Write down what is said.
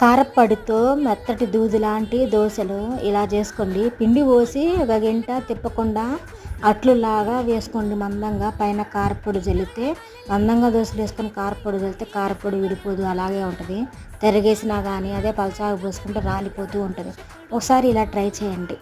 కారప్పొడితో మెత్తటి దూది లాంటి దోశలు ఇలా చేసుకోండి. పిండి పోసి ఒక గంట తిప్పకుండా అట్లులాగా వేసుకోండి మందంగా. పైన కారపొడి జల్లితే మందంగా దోశలు వేసుకొని కారపొడి జల్లితే కారపొడి విడిపోదు అలాగే ఉంటుంది. తిరగేసినా కానీ అదే పలసాగా పోసుకుంటే రాలిపోతూ ఉంటుంది. ఒకసారి ఇలా ట్రై చేయండి.